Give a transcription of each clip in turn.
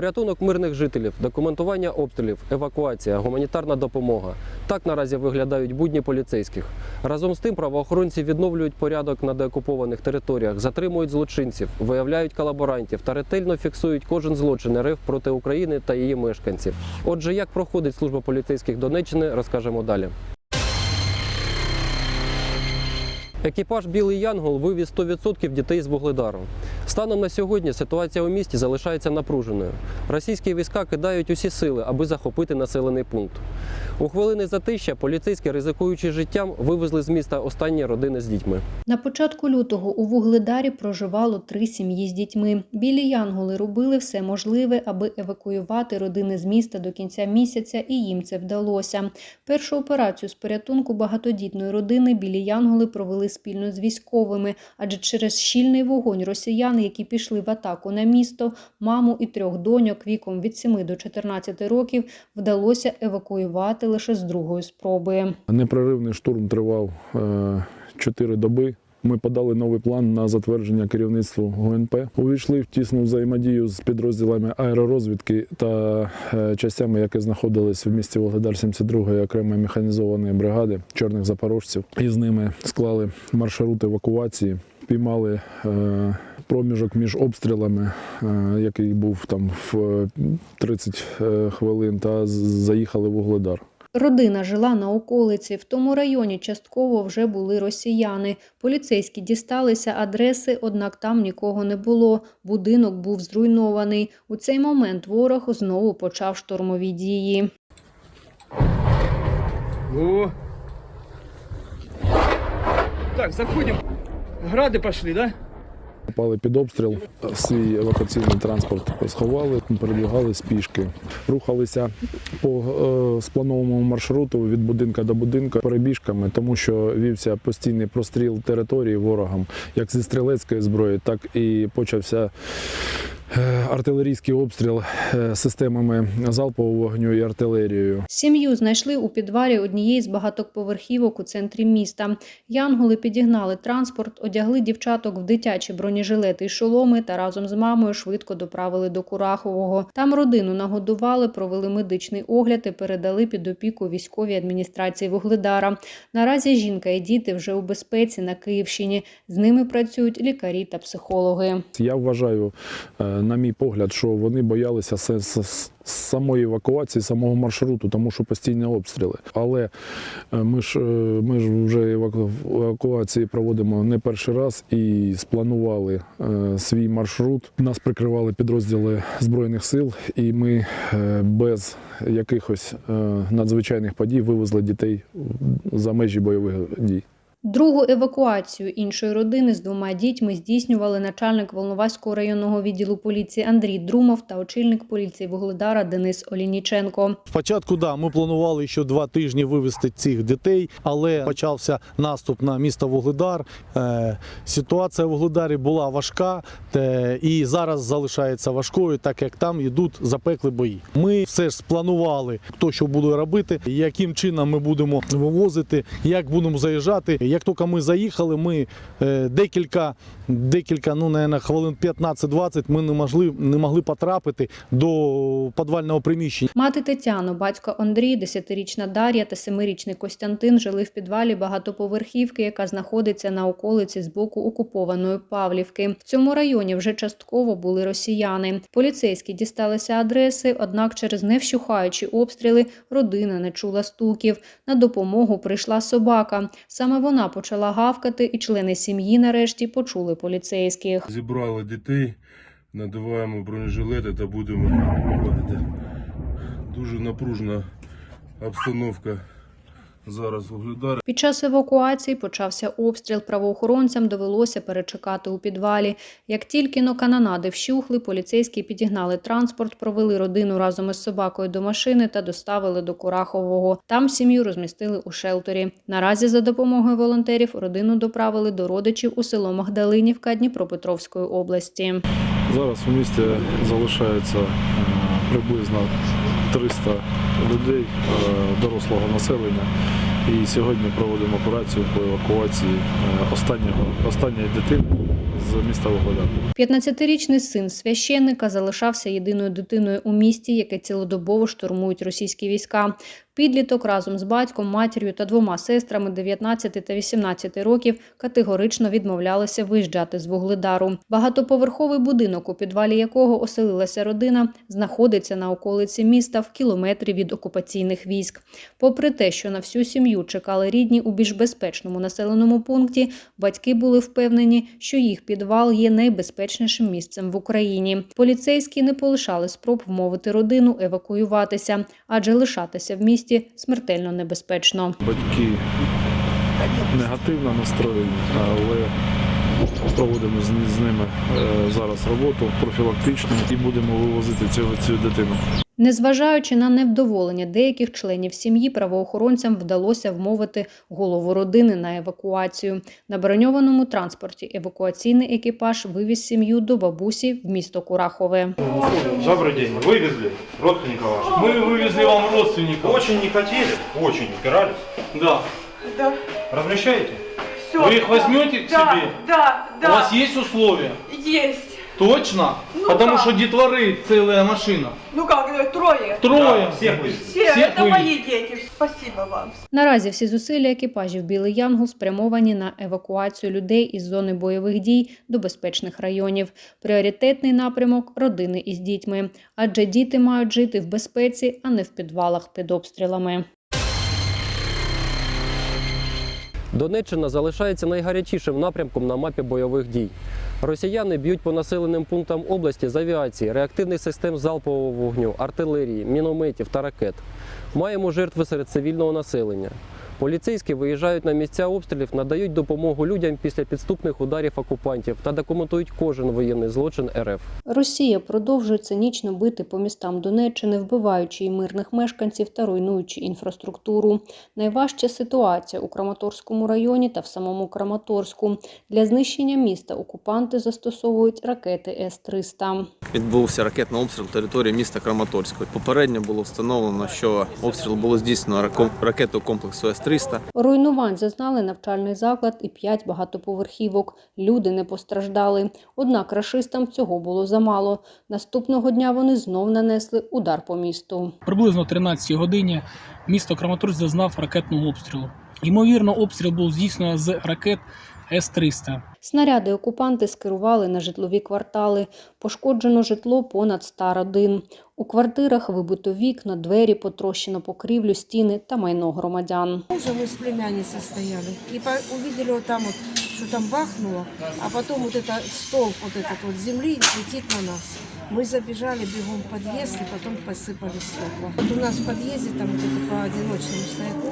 Порятунок мирних жителів, документування обстрілів, евакуація, гуманітарна допомога. Так наразі виглядають будні поліцейських. Разом з тим правоохоронці відновлюють порядок на деокупованих територіях, затримують злочинців, виявляють колаборантів та ретельно фіксують кожен злочин РФ проти України та її мешканців. Отже, як проходить служба поліцейських Донеччини, розкажемо далі. Екіпаж Білий Янгол вивіз 100% дітей з Вугледару. Станом на сьогодні ситуація у місті залишається напруженою. Російські війська кидають усі сили, аби захопити населений пункт. У хвилини затища поліцейські, ризикуючи життям, вивезли з міста останні родини з дітьми. На початку лютого у Вугледарі проживало три сім'ї з дітьми. Білі янголи робили все можливе, аби евакуювати родини з міста до кінця місяця, і їм це вдалося. Першу операцію з порятунку багатодітної родини білі янголи провели спільно з військовими, адже через щільний вогонь росіян, які пішли в атаку на місто, маму і трьох доньок віком від 7 до 14 років вдалося евакуювати лише з другої спроби. Непреривний штурм тривав е, чотири доби. Ми подали новий план на затвердження керівництву ГУНП. Увійшли в тісну взаємодію з підрозділами аеророзвідки та е, частями, які знаходились в місті Волгодар 72-ї окремої механізованої бригади чорних запорожців. І з ними склали маршрут евакуації, піймали е, проміжок між обстрілами, е, який був там в е, 30 е, хвилин, та заїхали в Угледар. Родина жила на околиці. В тому районі частково вже були росіяни. Поліцейські дісталися адреси, однак там нікого не було. Будинок був зруйнований. У цей момент ворог знову почав штурмові дії. О. Так, заходим. Грады пошли, да? Попали під обстріл, свій евакуаційний транспорт сховали, перебігали з пішки. Рухалися по е, спланованому маршруту від будинка до будинка перебіжками, тому що вівся постійний простріл території ворогам, як зі стрілецької зброї, так і почався артилерійський обстріл е, системами залпового вогню і артилерією. Сім'ю знайшли у підвалі однієї з багатоповерхівок у центрі міста. Янголи підігнали транспорт, одягли дівчаток в дитячі бронежилети й шоломи та разом з мамою швидко доправили до Курахового. Там родину нагодували, провели медичний огляд і передали під опіку військовій адміністрації Вугледара. Наразі жінка і діти вже у безпеці на Київщині. З ними працюють лікарі та психологи. Я вважаю, е, на мій погляд, що вони боялися самої евакуації, самого маршруту, тому що постійні обстріли. Але е, ми ж, е, ми ж вже евакуації проводимо не перший раз і спланували е, свій маршрут. Нас прикривали підрозділи Збройних сил, і ми без якихось надзвичайних подій вивезли дітей за межі бойових дій. Другу евакуацію іншої родини з двома дітьми здійснювали начальник Волноваського районного відділу поліції Андрій Друмов та очільник поліції Вугледара Денис Олініченко. Спочатку, да, ми планували ще два тижні вивезти цих дітей, але почався наступ на місто Вугледар. Е, ситуація в Вугледарі була важка і зараз залишається важкою, так як там йдуть запекли бої. Ми все ж спланували, хто що буде робити, яким чином ми будемо вивозити, як будемо заїжджати. Як тільки ми заїхали, ми е, декілька, декілька, ну, наверное, хвилин 15-20 ми не могли, не могли потрапити до підвального приміщення. Мати Тетяну, батько Андрій, 10-річна Дар'я та 7-річний Костянтин жили в підвалі багатоповерхівки, яка знаходиться на околиці з боку окупованої Павлівки. В цьому районі вже частково були росіяни. Поліцейські дісталися адреси, однак через невщухаючі обстріли родина не чула стуків. На допомогу прийшла собака. Саме вона почала гавкати, і члени сім'ї нарешті почули поліцейських. Зібрали дітей, надуваємо бронежилети та будемо. Дуже напружена обстановка зараз виглядає. Під час евакуації почався обстріл. Правоохоронцям довелося перечекати у підвалі. Як тільки но канонади вщухли, поліцейські підігнали транспорт, провели родину разом із собакою до машини та доставили до Курахового. Там сім'ю розмістили у шелтері. Наразі за допомогою волонтерів родину доправили до родичів у село Магдалинівка Дніпропетровської області. Зараз у місті залишається е, приблизно 300 людей е, дорослого населення. І сьогодні проводимо операцію по евакуації е, останнього, останньої дитини з міста Вугледар. 15-річний син священника залишався єдиною дитиною у місті, яке цілодобово штурмують російські війська. Підліток разом з батьком, матір'ю та двома сестрами 19 та 18 років категорично відмовлялися виїжджати з Вугледару. Багатоповерховий будинок, у підвалі якого оселилася родина, знаходиться на околиці міста в кілометрі від окупаційних військ. Попри те, що на всю сім'ю чекали рідні у більш безпечному населеному пункті, батьки були впевнені, що їх підвал є найбезпечнішим місцем в Україні. Поліцейські не полишали спроб вмовити родину евакуюватися, адже лишатися в місті смертельно небезпечно. Батьки негативно настроєні, але проводимо з, з ними е, зараз роботу профілактичну і будемо вивозити цю, цю дитину. Незважаючи на невдоволення деяких членів сім'ї, правоохоронцям вдалося вмовити голову родини на евакуацію. На броньованому транспорті евакуаційний екіпаж вивіз сім'ю до бабусі в місто Курахове. Добрый день. Вывезли родственника вашего? Ми вивезли вам родственників. Очень не хотели, очень упирались. Да. Да, Размещаете? все. Вы их возьмете к да, себе? Да, да, У вас есть условия? есть. Точно? Ну Потому да. что детворы целая машина. Ну как, э, трое. Трое. Да, всех вывезли. Все, всех это вывезли. мои дети. Спасибо вам. Наразі всі зусилля екіпажів Білий Янгол спрямовані на евакуацію людей із зони бойових дій до безпечних районів. Пріоритетний напрямок родини із дітьми, адже діти мають жити в безпеці, а не в підвалах під обстрілами. Донеччина залишається найгарячішим напрямком на мапі бойових дій. Росіяни б'ють по населеним пунктам області з авіації, реактивних систем залпового вогню, артилерії, мінометів та ракет. Маємо жертви серед цивільного населення. Поліцейські виїжджають на місця обстрілів, надають допомогу людям після підступних ударів окупантів та документують кожен воєнний злочин РФ. Росія продовжує цинічно бити по містам Донеччини, вбиваючи і мирних мешканців та руйнуючи інфраструктуру. Найважча ситуація у Краматорському районі та в самому Краматорську. Для знищення міста окупанти застосовують ракети С-300. Відбувся ракетний обстріл території міста Краматорська. Попередньо було встановлено, що обстріл було здійснено раком- ракетою комплексу С-300. Руйнувань зазнали навчальний заклад і п'ять багатоповерхівок. Люди не постраждали. Однак рашистам цього було замало. Наступного дня вони знов нанесли удар по місту. Приблизно о 13 годині місто Краматорськ зазнав ракетного обстрілу. Ймовірно, обстріл був здійснено з ракет С-300. Снаряди окупанти скерували на житлові квартали. Пошкоджено житло понад 100 родин. У квартирах вибито вікна, двері, потрощено покрівлю, стіни та майно громадян. Уже мы с племянницей стояли и по- увидели вот там вот, что там бахнуло, а потом вот это столб вот этот вот земли летит на нас. Мы забежали бегом в подъезд и потом посыпали стекла. Вот у нас в подъезде там вот это по одиночному стояку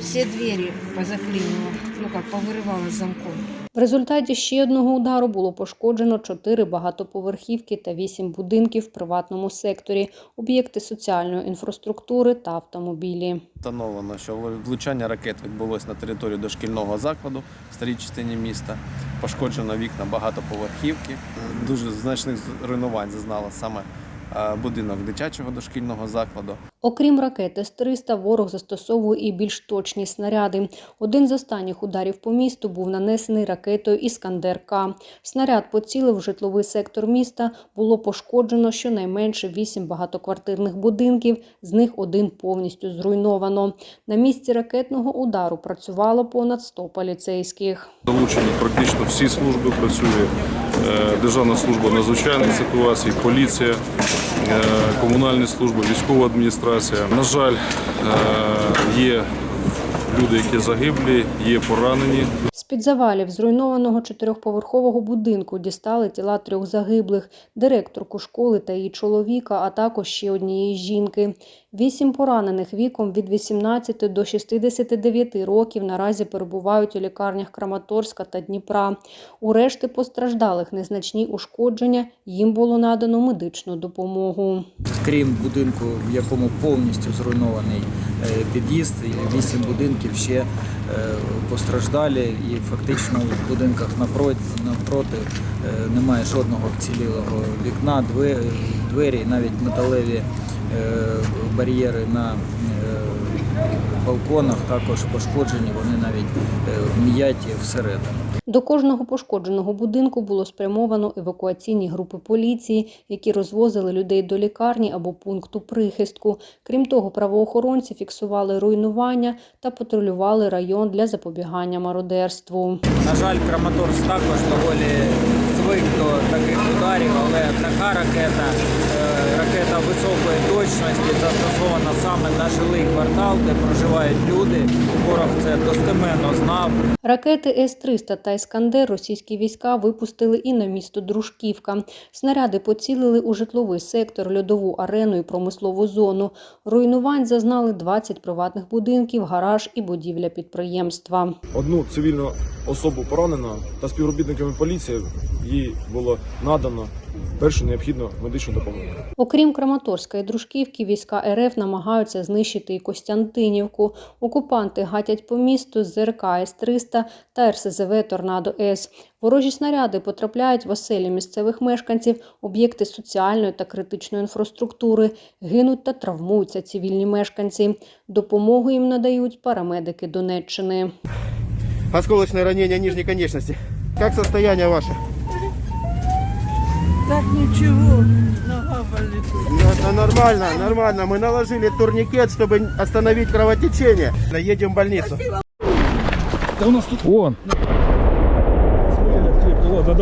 все двери позаклинило, ну как повырывало с замком. В результаті ще одного удару було пошкоджено чотири багатоповерхівки та вісім будинків в приватному секторі, об'єкти соціальної інфраструктури та автомобілі. Встановлено, що влучання ракет відбулось на території дошкільного закладу в старій частині міста. Пошкоджено вікна багатоповерхівки. Дуже значних руйнувань зазнала саме будинок дитячого дошкільного закладу. Окрім ракет С-300, ворог застосовує і більш точні снаряди. Один з останніх ударів по місту був нанесений ракетою Іскандер-К. Снаряд поцілив в житловий сектор міста. Було пошкоджено щонайменше вісім багатоквартирних будинків, з них один повністю зруйновано. На місці ракетного удару працювало понад 100 поліцейських. Залучені практично всі служби працює е, Державна служба надзвичайних ситуацій, поліція, е, комунальні служби, військова адміністрація. На жаль, е, є люди, які загиблі, є поранені. З-під завалів зруйнованого чотирьохповерхового будинку дістали тіла трьох загиблих, директорку школи та її чоловіка, а також ще однієї жінки. Вісім поранених віком від 18 до 69 років наразі перебувають у лікарнях Краматорська та Дніпра. У решти постраждалих незначні ушкодження, їм було надано медичну допомогу. крім будинку, в якому повністю зруйнований під'їзд, вісім будинків ще е, постраждалі, і фактично в будинках навпроти е, немає жодного вцілілого вікна, двері, навіть металеві е, бар'єри на е, балконах також пошкоджені, вони навіть е, м'яті всередину. До кожного пошкодженого будинку було спрямовано евакуаційні групи поліції, які розвозили людей до лікарні або пункту прихистку. Крім того, правоохоронці фіксували руйнування та патрулювали район для запобігання мародерству. На жаль, Краматорськ також доволі звик до таких ударів, але така ракета, ракета високої точності, застосована саме на жилий квартал, де проживають люди. Ворог це достеменно знав. Ракети С-300 та Іскандер російські війська випустили і на місто Дружківка. Снаряди поцілили у житловий сектор, льодову арену і промислову зону. Руйнувань зазнали 20 приватних будинків, гараж і будівля підприємства. Одну цивільну особу поранено та співробітниками поліції їй було надано першу необхідну медичну допомогу. Окрім Краматорська і Дружківки, війська РФ намагаються знищити і Костянтинівку. Окупанти гатять по місту з ЗРК С-300 та РСЗВ Торнадо С. Ворожі снаряди потрапляють в оселі місцевих мешканців, об'єкти соціальної та критичної інфраструктури, гинуть та травмуються цивільні мешканці. Допомогу їм надають парамедики Донеччини. Осколочное ранение нижней конечности. Как состояние ваше? Так ничего, нога болит. нормально, нормально. Мы наложили турникет, чтобы остановить кровотечение. Едем в больницу.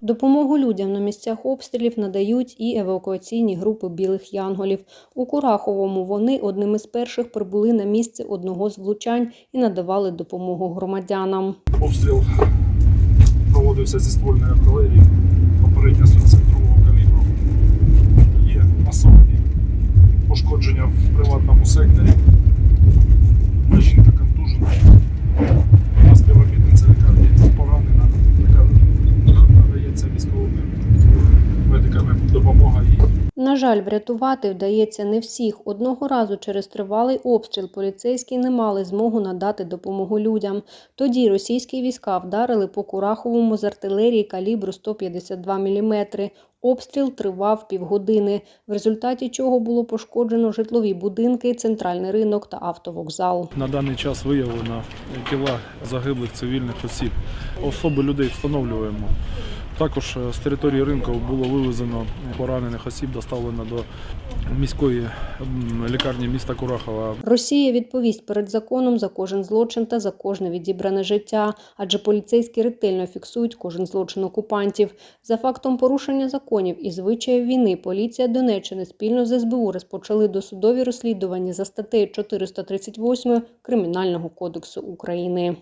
Допомогу людям на місцях обстрілів надають і евакуаційні групи білих янголів. У Кураховому вони одним із перших прибули на місце одного з влучань і надавали допомогу громадянам. Обстріл проводився зі ствольної артилерії, попередньо 42-го калібру. Є масовані пошкодження в приватному секторі. Жінка контужена. Одна співробітниця лікарні поранена, яка надається військовими медиками допомога їй. На жаль, врятувати вдається не всіх. Одного разу через тривалий обстріл поліцейські не мали змогу надати допомогу людям. Тоді російські війська вдарили по Кураховому з артилерії калібру 152 мм. Обстріл тривав півгодини, в результаті чого було пошкоджено житлові будинки, центральний ринок та автовокзал. На даний час виявлено тіла загиблих цивільних осіб. Особи людей встановлюємо. Також е, з території ринку було вивезено поранених осіб, доставлено до міської лікарні міста Курахова. Росія відповість перед законом за кожен злочин та за кожне відібране життя, адже поліцейські ретельно фіксують кожен злочин окупантів. За фактом порушення законів і звичаїв війни поліція Донеччини спільно з СБУ розпочали досудові розслідування за статтею 438 Кримінального кодексу України.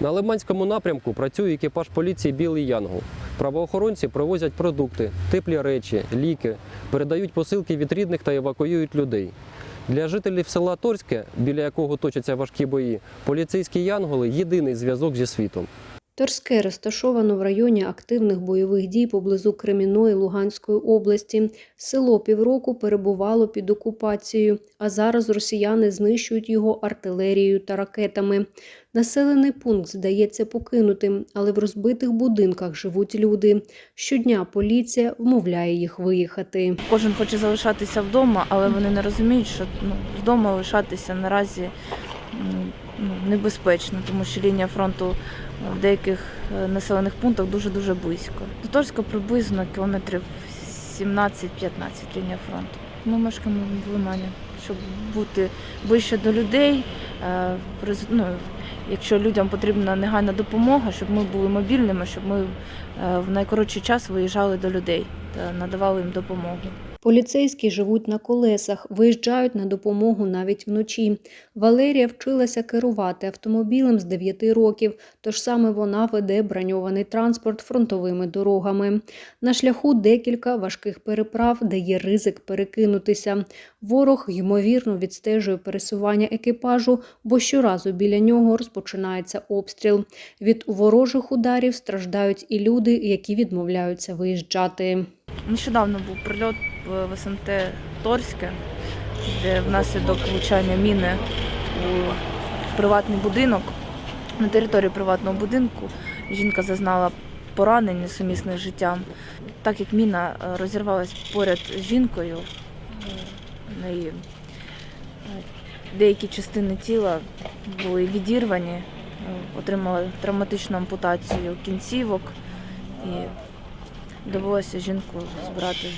На Лиманському напрямку працює екіпаж поліції Білий Янгол. Правоохоронці привозять продукти, теплі речі, ліки, передають посилки від рідних та евакуюють людей. Для жителів села Торське, біля якого точаться важкі бої, поліцейські янголи єдиний зв'язок зі світом. Торське розташовано в районі активних бойових дій поблизу Креміної Луганської області. Село півроку перебувало під окупацією, а зараз росіяни знищують його артилерією та ракетами. Населений пункт здається покинутим, але в розбитих будинках живуть люди. Щодня поліція вмовляє їх виїхати. Кожен хоче залишатися вдома, але вони не розуміють, що ну, вдома лишатися наразі ну, небезпечно, тому що лінія фронту в деяких е, населених пунктах дуже-дуже близько. До Торська приблизно кілометрів 17-15 лінія фронту. Ми мешкаємо в Лимані, щоб бути ближче до людей. е, ну, Якщо людям потрібна негайна допомога, щоб ми були мобільними, щоб ми е, в найкоротший час виїжджали до людей та надавали їм допомогу. Поліцейські живуть на колесах, виїжджають на допомогу навіть вночі. Валерія вчилася керувати автомобілем з 9 років, тож саме вона веде броньований транспорт фронтовими дорогами. На шляху декілька важких переправ, де є ризик перекинутися. Ворог, ймовірно, відстежує пересування екіпажу, бо щоразу біля нього розпочинається обстріл. Від ворожих ударів страждають і люди, які відмовляються виїжджати. Нещодавно був прильот в СМТ Торське, де внаслідок влучання міни у приватний будинок. На території приватного будинку жінка зазнала поранень несумісних з життям. Так як міна е, розірвалась поряд з жінкою, е, неї е, деякі частини тіла були відірвані отримала травматичну ампутацію кінцівок і довелося жінку збирати,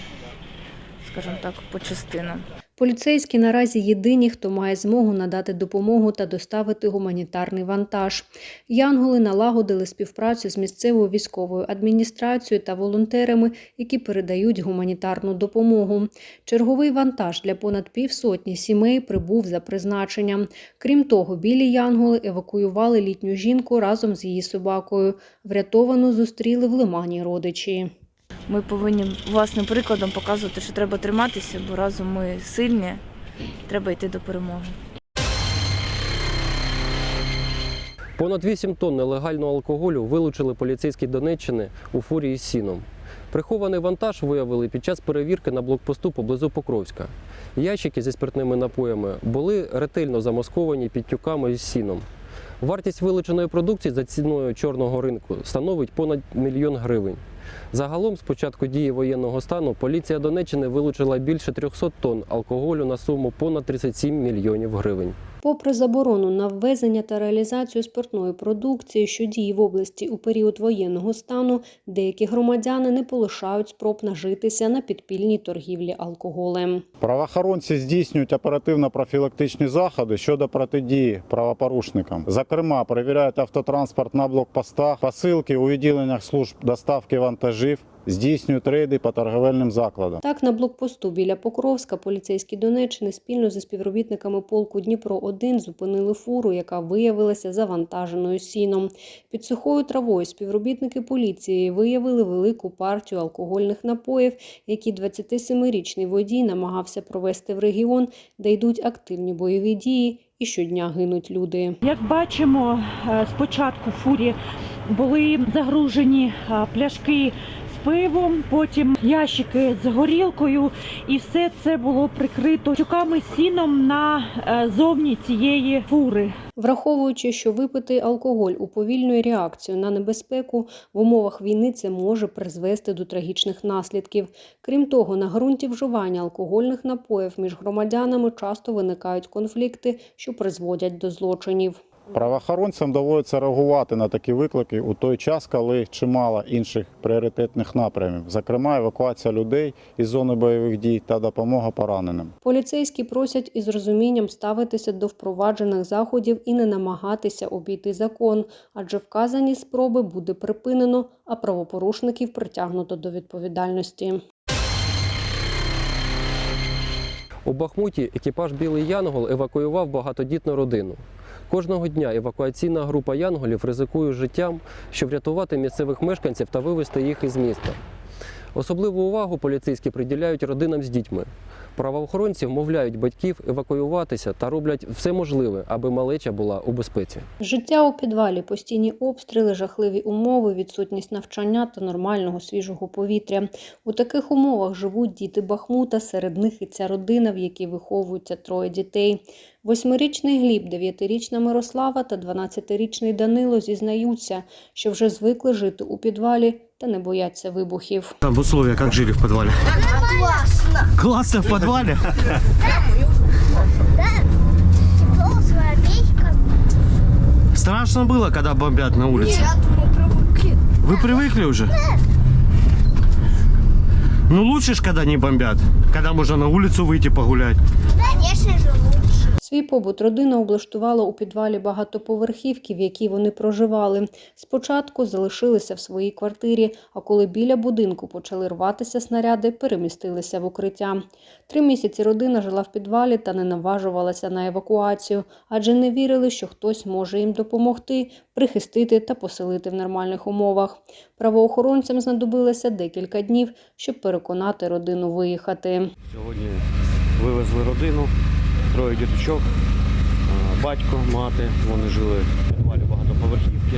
скажімо так, по частинам. Поліцейські наразі єдині, хто має змогу надати допомогу та доставити гуманітарний вантаж. Янголи налагодили співпрацю з місцевою військовою адміністрацією та волонтерами, які передають гуманітарну допомогу. Черговий вантаж для понад півсотні сімей прибув за призначенням. Крім того, білі янголи евакуювали літню жінку разом з її собакою. Врятовану зустріли в лимані родичі. Ми повинні власним прикладом показувати, що треба триматися, бо разом ми сильні, треба йти до перемоги. Понад 8 тонн нелегального алкоголю вилучили поліцейські Донеччини у фурі із сіном. Прихований вантаж виявили під час перевірки на блокпосту поблизу Покровська. Ящики зі спиртними напоями були ретельно замасковані під тюками із сіном. Вартість вилученої продукції за ціною чорного ринку становить понад мільйон гривень. Загалом, з початку дії воєнного стану, поліція Донеччини вилучила більше 300 тонн алкоголю на суму понад 37 мільйонів гривень. Попри заборону на ввезення та реалізацію спиртної продукції, що діє в області у період воєнного стану, деякі громадяни не полишають спроб нажитися на підпільній торгівлі алкоголем. Правоохоронці здійснюють оперативно-профілактичні заходи щодо протидії правопорушникам. Зокрема, перевіряють автотранспорт на блокпостах, посилки у відділеннях служб доставки вантажів, здійснюють рейди по торговельним закладам. Так, на блокпосту біля Покровська поліцейські Донеччини спільно зі співробітниками полку Дніпро 1 зупинили фуру, яка виявилася завантаженою сіном. Під сухою травою співробітники поліції виявили велику партію алкогольних напоїв, які 27-річний водій намагався провести в регіон, де йдуть активні бойові дії і щодня гинуть люди. Як бачимо, е, спочатку в фурі були загружені е, пляшки пивом, потім ящики з горілкою, і все це було прикрито тюками сіном на е, зовні цієї фури. Враховуючи, що випитий алкоголь уповільнює реакцію на небезпеку, в умовах війни це може призвести до трагічних наслідків. Крім того, на ґрунті вживання алкогольних напоїв між громадянами часто виникають конфлікти, що призводять до злочинів. Правоохоронцям доводиться реагувати на такі виклики у той час, коли чимало інших пріоритетних напрямів, зокрема евакуація людей із зони бойових дій та допомога пораненим. Поліцейські просять із розумінням ставитися до впроваджених заходів і не намагатися обійти закон, адже вказані спроби буде припинено, а правопорушників притягнуто до відповідальності. У Бахмуті екіпаж Білий Янгол евакуював багатодітну родину. Кожного дня евакуаційна група янголів ризикує життям, щоб врятувати місцевих мешканців та вивезти їх із міста. Особливу увагу поліцейські приділяють родинам з дітьми. Правоохоронці вмовляють батьків евакуюватися та роблять все можливе, аби малеча була у безпеці. Життя у підвалі, постійні обстріли, жахливі умови, відсутність навчання та нормального свіжого повітря. У таких умовах живуть діти Бахмута, серед них і ця родина, в якій виховуються троє дітей. Восьмирічний Гліб, дев'ятирічна Мирослава та 12-річний Данило зізнаються, що вже звикли жити у підвалі та не бояться вибухів. Там условия как жили в подвале? Классно. Классно в подвале? Страшно было, когда бомбят на улице? мы привыкли. Вы привыкли уже? Ну лучше ж, когда не бомбят. Когда можно на улицу выйти погулять. Конечно же. Свій побут родина облаштувала у підвалі багатоповерхівки, в якій вони проживали. Спочатку залишилися в своїй квартирі, а коли біля будинку почали рватися снаряди, перемістилися в укриття. Три місяці родина жила в підвалі та не наважувалася на евакуацію, адже не вірили, що хтось може їм допомогти, прихистити та поселити в нормальних умовах. Правоохоронцям знадобилося декілька днів, щоб переконати родину виїхати. Сьогодні вивезли родину, троє діточок, батько, мати. Вони жили в підвалі багатоповерхівки.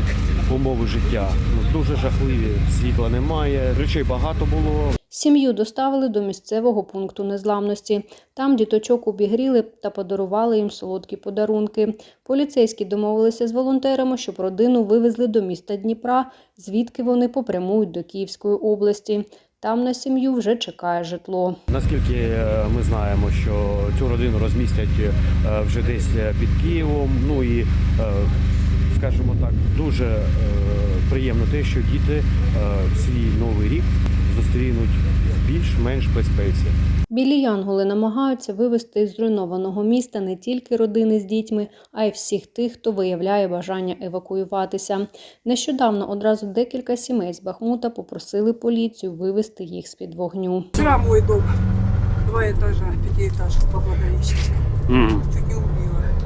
Умови життя ну, дуже жахливі, світла немає, речей багато було. Сім'ю доставили до місцевого пункту незламності. Там діточок обігріли та подарували їм солодкі подарунки. Поліцейські домовилися з волонтерами, щоб родину вивезли до міста Дніпра, звідки вони попрямують до Київської області. Там на сім'ю вже чекає житло. Наскільки е, ми знаємо, що цю родину розмістять е, вже десь е, під Києвом. Ну і, скажімо так, дуже приємно те, що діти свій новий рік зустрінуть в більш-менш безпеці. Білі янголи намагаються вивести із зруйнованого міста не тільки родини з дітьми, а й всіх тих, хто виявляє бажання евакуюватися. Нещодавно одразу декілька сімей з Бахмута попросили поліцію вивести їх з під вогню. Вчера мой дом, два этажа, пятиэтажка по Благовещенску. Чуть не.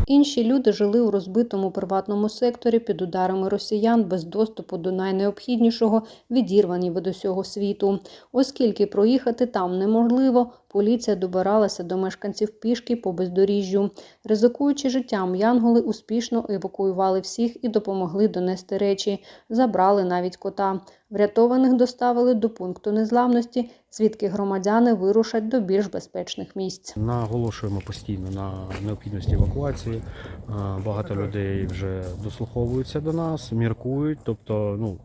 Інші люди жили у розбитому приватному секторі під ударами росіян без доступу до найнеобхіднішого, відірвані від усього світу. Оскільки проїхати там неможливо, поліція добиралася до мешканців пішки по бездоріжжю. Ризикуючи життям, янголи успішно евакуювали всіх і допомогли донести речі. Забрали навіть кота. Врятованих доставили до пункту незламності, звідки громадяни вирушать до більш безпечних місць. Наголошуємо постійно на необхідності евакуації. Багато людей вже дослуховуються до нас, міркують, тобто ну,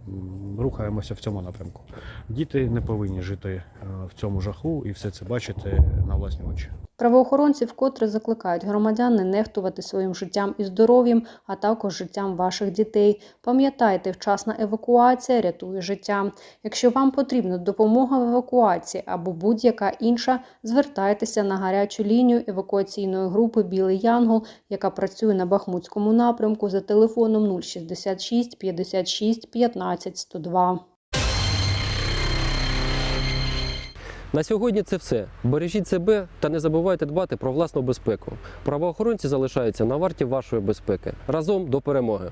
рухаємося в цьому напрямку. Діти не повинні жити в цьому жаху і все це бачити на власні очі. Правоохоронці вкотре закликають громадян не нехтувати своїм життям і здоров'ям, а також життям ваших дітей. Пам'ятайте, вчасна евакуація рятує життя. Якщо вам потрібна допомога в евакуації або будь-яка інша, звертайтеся на гарячу лінію евакуаційної групи Білий Янгол, яка працює на Бахмутському напрямку за телефоном 066 56 15 102. На сьогодні це все. Бережіть себе та не забувайте дбати про власну безпеку. Правоохоронці залишаються на варті вашої безпеки. Разом до перемоги.